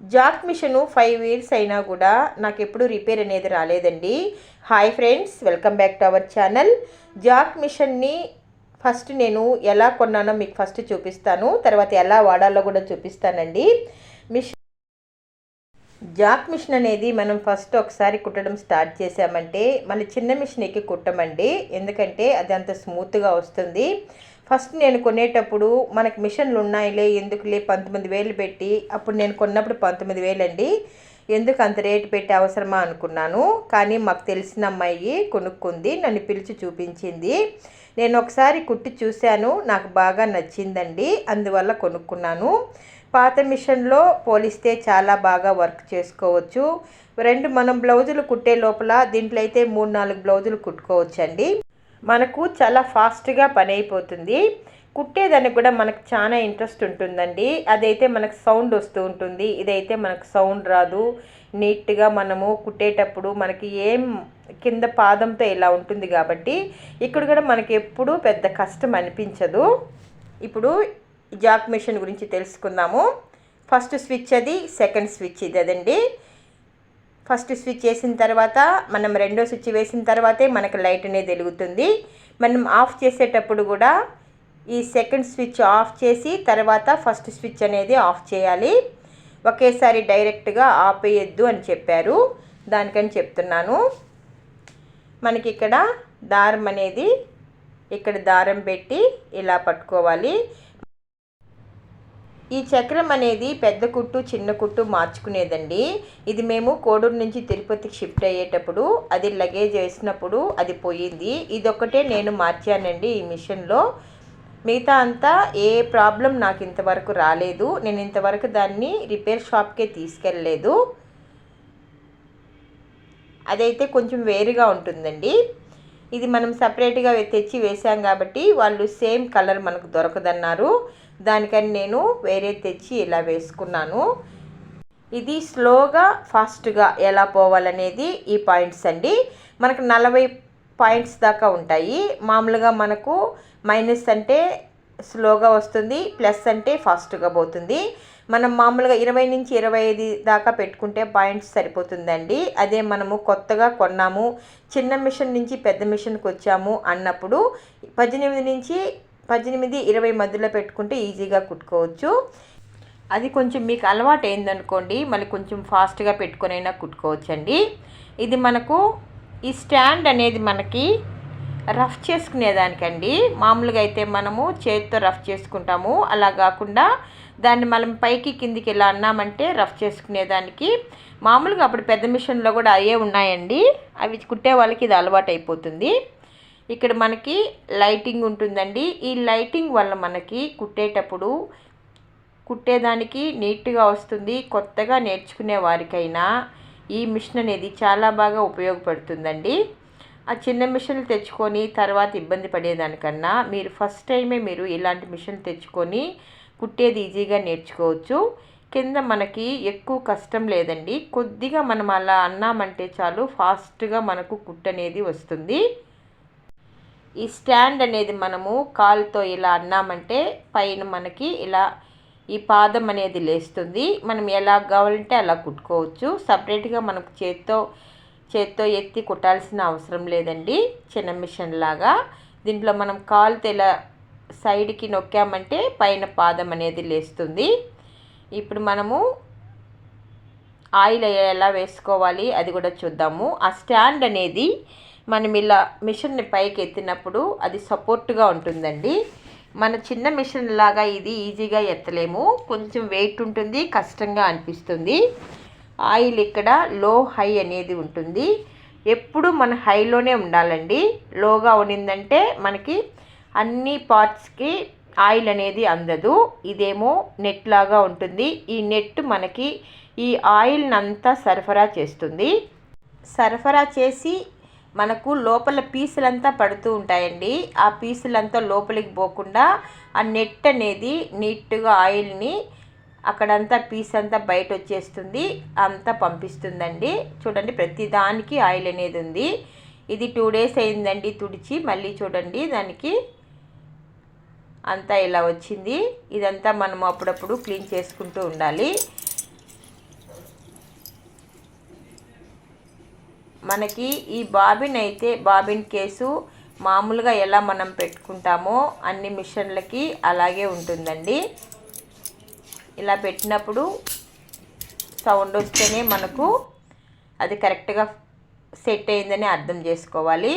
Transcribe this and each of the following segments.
Jack machine five years అయినా కూడా నాకు ఎప్పుడు రిపేర్ అనేది రాలేదండి. Hi friends welcome back to our channel. Jack మిషన్ని ఫస్ట్ నేను ఎలా కొన్నానో మీకు ఫస్ట్ చూపిస్తాను. తర్వాత ఎలా వాడాలో కూడా చూపిస్తానండి. మిషన్ జాక్ మిషన్ అనేది మనం ఫస్ట్ ఒకసారి కుట్టడం స్టార్ట్ చేసామంటే మళ్ళీ చిన్న మిషన్ ఎక్కి కుట్టమండి. ఎందుకంటే అది అంత స్మూత్గా వస్తుంది. ఫస్ట్ నేను కొనేటప్పుడు మనకి మిషన్లు ఉన్నాయిలే ఎందుకులే పంతొమ్మిది వేలు పెట్టి అప్పుడు నేను కొన్నప్పుడు పంతొమ్మిది వేలండి. ఎందుకు అంత రేటు పెట్టి అవసరమా అనుకున్నాను. కానీ మాకు తెలిసిన అమ్మాయి కొనుక్కుంది నన్ను పిలిచి చూపించింది. నేను ఒకసారి కుట్టి చూశాను నాకు బాగా నచ్చిందండి అందువల్ల కొనుక్కున్నాను. పాత మిషన్లో పోలిస్తే చాలా బాగా వర్క్ చేసుకోవచ్చు. రెండు మనం బ్లౌజులు కుట్టే లోపల దీంట్లో అయితే మూడు నాలుగు బ్లౌజులు కుట్టుకోవచ్చండి. మనకు చాలా ఫాస్ట్గా పని అయిపోతుంది కుట్టేదానికి కూడా మనకు చాలా ఇంట్రెస్ట్ ఉంటుందండి. అదైతే మనకు సౌండ్ వస్తూ ఉంటుంది. ఇదైతే మనకు సౌండ్ రాదు. నీట్గా మనము కుట్టేటప్పుడు మనకి ఏం కింద పాదంతో ఇలా ఉంటుంది కాబట్టి ఇక్కడ కూడా మనకి ఎప్పుడూ పెద్ద కష్టం అనిపించదు. ఇప్పుడు జాక్ మిషన్ గురించి తెలుసుకుందాము. ఫస్ట్ స్విచ్ అది సెకండ్ స్విచ్ ఇది అదండి ఫస్ట్ స్విచ్ వేసిన తర్వాత మనం రెండో స్విచ్ వేసిన తర్వాతే మనకు లైట్ అనేది వెలుగుతుంది. మనం ఆఫ్ చేసేటప్పుడు కూడా ఈ సెకండ్ స్విచ్ ఆఫ్ చేసి తర్వాత ఫస్ట్ స్విచ్ అనేది ఆఫ్ చేయాలి. ఒకేసారి డైరెక్ట్గా ఆపేయద్దు అని చెప్పారు. దానికని చెప్తున్నాను. మనకి ఇక్కడ దారం అనేది ఇక్కడ దారం పెట్టి ఇలా పట్టుకోవాలి. ఈ చక్రం అనేది పెద్ద కుట్టు చిన్న కుట్టు మార్చుకునేదండి. ఇది మేము కోడూరు నుంచి తిరుపతికి షిఫ్ట్ అయ్యేటప్పుడు అది లగేజ్ వేసినప్పుడు అది పోయింది. ఇదొక్కటే నేను మార్చానండి ఈ మిషన్లో. మిగతా అంతా ఏ ప్రాబ్లం నాకు ఇంతవరకు రాలేదు. నేను ఇంతవరకు దాన్ని రిపేర్ షాప్కే తీసుకెళ్ళలేదు. అదైతే కొంచెం వేరుగా ఉంటుందండి. ఇది మనం సపరేట్గా తెచ్చి వేసాం కాబట్టి వాళ్ళు సేమ్ కలర్ మనకు దొరకదన్నారు. దానికని నేను వేరే తెచ్చి ఇలా వేసుకున్నాను. ఇది స్లోగా ఫాస్ట్గా ఎలా పోవాలనేది ఈ పాయింట్స్ అండి. మనకు నలభై పాయింట్స్ దాకా ఉంటాయి. మామూలుగా మనకు మైనస్ అంటే స్లోగా వస్తుంది ప్లస్ అంటే ఫాస్ట్గా పోతుంది. మనం మామూలుగా ఇరవై నుంచి ఇరవై ఐదు దాకా పెట్టుకుంటే పాయింట్స్ సరిపోతుందండి. అదే మనము కొత్తగా కొన్నాము చిన్న మిషన్ నుంచి పెద్ద మిషన్కి వచ్చాము అన్నప్పుడు పద్దెనిమిది నుంచి పద్దెనిమిది ఇరవై మధ్యలో పెట్టుకుంటే ఈజీగా కుట్టుకోవచ్చు. అది కొంచెం మీకు అలవాటు అయిందనుకోండి మళ్ళీ కొంచెం ఫాస్ట్గా పెట్టుకునైనా కుట్టుకోవచ్చండి. ఇది మనకు ఈ స్టాండ్ అనేది మనకి రఫ్ చేసుకునేదానికండి. మామూలుగా అయితే మనము చేతితో రఫ్ చేసుకుంటాము. అలా కాకుండా దాన్ని మనం పైకి కిందికి ఇలా అన్నామంటే రఫ్ చేసుకునేదానికి. మామూలుగా అప్పుడు పెద్ద మిషన్లో కూడా అయ్యే ఉన్నాయండి. అవి కుట్టే వాళ్ళకి ఇది అలవాటు అయిపోతుంది. ఇక్కడ మనకి లైటింగ్ ఉంటుందండి. ఈ లైటింగ్ వల్ల మనకి కుట్టేటప్పుడు కుట్టేదానికి నీట్గా వస్తుంది. కొత్తగా నేర్చుకునే వారికైనా ఈ మిషన్ అనేది చాలా బాగా ఉపయోగపడుతుందండి. ఆ చిన్న మిషన్లు తెచ్చుకొని తర్వాత ఇబ్బంది పడేదానికన్నా మీరు ఫస్ట్ టైమే మీరు ఇలాంటి మిషన్ తెచ్చుకొని కుట్టేది ఈజీగా నేర్చుకోవచ్చు. కింద మనకి ఎక్కువ కష్టం లేదండి. కొద్దిగా మనం అలా అన్నామంటే చాలు ఫాస్ట్గా మనకు కుట్టనేది వస్తుంది. ఈ స్టాండ్ అనేది మనము కాలుతో ఇలా అన్నామంటే పైన మనకి ఇలా ఈ పాదం అనేది లేస్తుంది. మనం ఎలా కావాలంటే అలా కుట్టుకోవచ్చు. సపరేట్గా మనకు చేత్తో చేత్తో ఎత్తి కుట్టాల్సిన అవసరం లేదండి. చిన్న మిషన్ లాగా. దీంట్లో మనం కాలుతో ఇలా సైడ్కి నొక్కామంటే పైన పాదం అనేది లేస్తుంది. ఇప్పుడు మనము ఆయిల్ ఎలా వేసుకోవాలి అది కూడా చూద్దాము. ఆ స్టాండ్ అనేది మనం ఇలా మిషన్ని పైకి ఎత్తినప్పుడు అది సపోర్ట్గా ఉంటుందండి. మన చిన్న మిషన్ లాగా ఇది ఈజీగా ఎత్తలేము. కొంచెం వెయిట్ ఉంటుంది కష్టంగా అనిపిస్తుంది. ఆయిల్ ఇక్కడ లో హై అనేది ఉంటుంది. ఎప్పుడు మన హైలోనే ఉండాలండి. లోగా ఉన్నిందంటే మనకి అన్ని పార్ట్స్కి ఆయిల్ అనేది అందదు. ఇదేమో నెట్ లాగా ఉంటుంది. ఈ నెట్ మనకి ఈ ఆయిల్ని అంతా సరఫరా చేస్తుంది. సరఫరా చేసి మనకు లోపల పీసులంతా పడుతూ ఉంటాయండి. ఆ పీసులంతా లోపలికి పోకుండా ఆ నెట్ అనేది నీట్గా ఆయిల్ని అక్కడంతా పీస్ అంతా బయట వచ్చేస్తుంది అంతా పంపిస్తుందండి. చూడండి ప్రతి దానికి ఆయిల్ అనేది ఉంది. ఇది టూ డేస్ అయిందండి తుడిచి మళ్ళీ చూడండి దానికి అంతా ఇలా వచ్చింది. ఇదంతా మనం అప్పుడప్పుడు క్లీన్ చేసుకుంటూ ఉండాలి. మనకి ఈ బాబిన్ అయితే బాబిన్ కేసు మామూలుగా ఎలా మనం పెట్టుకుంటామో అన్ని మిషన్లకి అలాగే ఉంటుందండి. ఇలా పెట్టినప్పుడు సౌండ్ వస్తేనే మనకు అది కరెక్ట్గా సెట్ అయిందని అర్థం చేసుకోవాలి.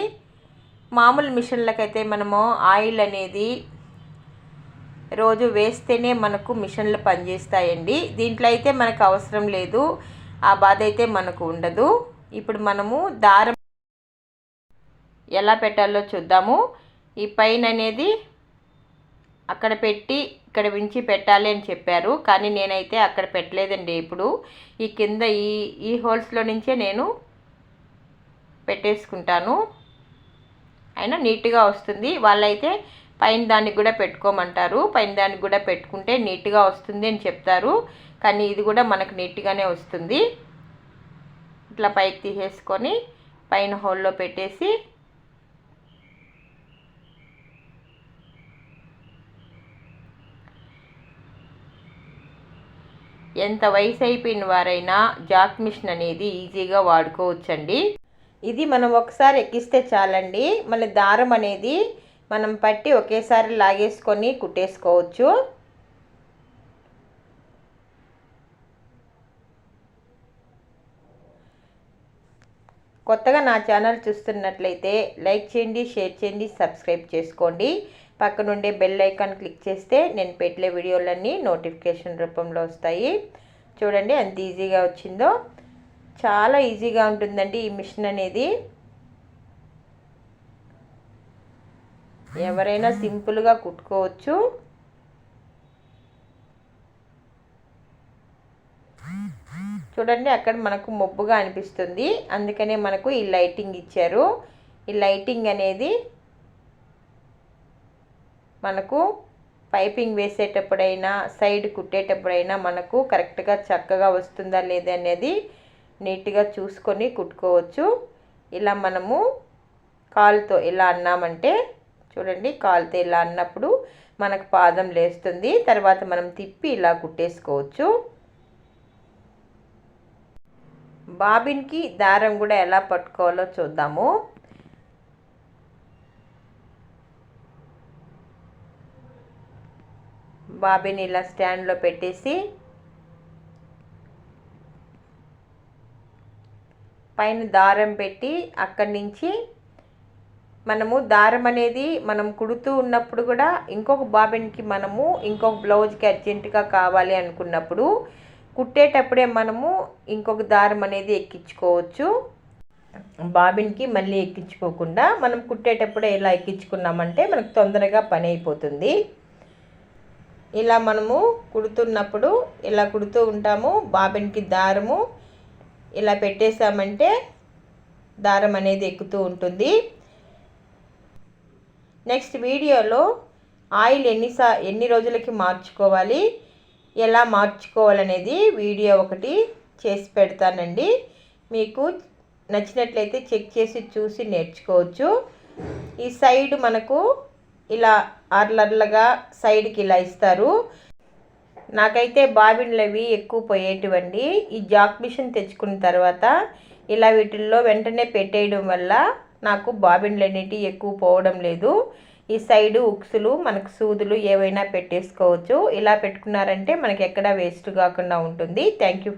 మామూలు మిషన్లకైతే మనము ఆయిల్ అనేది రోజు వేస్తేనే మనకు మిషన్లు పనిచేస్తాయండి. దీంట్లో అయితే మనకు అవసరం లేదు. ఆ బాధ అయితే మనకు ఉండదు. ఇప్పుడు మనము దారం ఎలా పెట్టాలో చూద్దాము. ఈ పైన అనేది అక్కడ పెట్టి ఇక్కడ ఉంచి పెట్టాలి అని చెప్పారు. కానీ నేనైతే అక్కడ పెట్టలేదండి ఇప్పుడు. ఈ కింద ఈ ఈ హోల్స్లో నుంచే నేను పెట్టేసుకుంటాను. అయినా నీట్గా వస్తుంది. వాళ్ళైతే పైన దానికి కూడా పెట్టుకోమంటారు. పైన దానికి కూడా పెట్టుకుంటే నీట్గా వస్తుంది అని చెప్తారు. కానీ ఇది కూడా మనకు నీట్గానే వస్తుంది. ఇట్లా పైకి తీసేసుకొని పైన హోల్లో పెట్టేసి ఎంత వయసు అయిపోయిన వారైనా జాక్ మిషన్ అనేది ఈజీగా వాడుకోవచ్చండి. ఇది మనం ఒకసారి ఎక్కిస్తే చాలండి. మళ్ళీ దారం అనేది మనం పట్టి ఒకేసారి లాగేసుకొని కుట్టేసుకోవచ్చు. కొత్తగా నా ఛానల్ చూస్తున్నట్లయితే లైక్ చేయండి షేర్ చేయండి సబ్స్క్రైబ్ చేసుకోండి. పక్కనుండే బెల్ ఐకాన్ క్లిక్ చేస్తే నేను పెట్టే వీడియోలన్నీ నోటిఫికేషన్ రూపంలో వస్తాయి. చూడండి ఎంత ఈజీగా వచ్చిందో. చాలా ఈజీగా ఉంటుందండి ఈ మిషన్ అనేది. ఎవరైనా సింపుల్గా కుట్టుకోవచ్చు. చూడండి అక్కడ మనకు మబ్బుగా అనిపిస్తుంది. అందుకనే మనకు ఈ లైటింగ్ ఇచ్చారు. ఈ లైటింగ్ అనేది మనకు పైపింగ్ వేసేటప్పుడైనా సైడ్ కుట్టేటప్పుడైనా మనకు కరెక్ట్గా చక్కగా వస్తుందా లేదా అనేది నీట్గా చూసుకొని కుట్టుకోవచ్చు. ఇలా మనము కాలుతో ఇలా అన్నామంటే చూడండి కాలుతో ఇలా అన్నప్పుడు మనకు పాదం లేస్తుంది. తర్వాత మనం తిప్పి ఇలా కుట్టేసుకోవచ్చు. బాబిన్కి దారం కూడా ఎలా పట్టుకోవాలో చూద్దాము. బాబిని ఇలా స్టాండ్లో పెట్టేసి పైన దారం పెట్టి అక్కడి నుంచి మనము దారం అనేది మనం కుడుతూ ఉన్నప్పుడు కూడా ఇంకొక బాబిన్కి మనము ఇంకొక బ్లౌజ్కి అర్జెంటుగా కావాలి అనుకున్నప్పుడు కుట్టేటప్పుడే మనము ఇంకొక దారం అనేది ఎక్కించుకోవచ్చు. బాబిన్కి మళ్ళీ ఎక్కించుకోకుండా మనం కుట్టేటప్పుడే ఇలా ఎక్కించుకున్నామంటే మనకు తొందరగా పని అయిపోతుంది. ఇలా మనము కుడుతున్నప్పుడు ఇలా కుడుతూ ఉంటాము. బాబిన్కి దారము ఇలా పెట్టేసామంటే దారం అనేది ఎక్కుతూ ఉంటుంది. నెక్స్ట్ వీడియోలో ఆయిల్ ఎన్నిసా ఎన్ని రోజులకి మార్చుకోవాలి? ఎలా మార్చుకోవాలనేది వీడియో ఒకటి చేసి పెడతానండి. మీకు నచ్చినట్లయితే చెక్ చేసి చూసి నేర్చుకోవచ్చు. ఈ సైడ్ మనకు ఇలా అర్లర్లగా సైడ్కి ఇలా ఇస్తారు. నాకైతే బాబిన్లు అవి ఎక్కువ పోయేటివండి. ఈ జాక్ మిషన్ తెచ్చుకున్న తర్వాత ఇలా వీటిల్లో వెంటనే పెట్టేయడం వల్ల నాకు బాబిన్లు అనేటివి ఎక్కువ పోవడం లేదు. ఈ సైడు ఉక్సులు మనకు సూదులు ఏవైనా పెట్టేసుకోవచ్చు. ఇలా పెట్టుకున్నారంటే మనకి ఎక్కడ వేస్ట్ కాకుండా ఉంటుంది. Thank you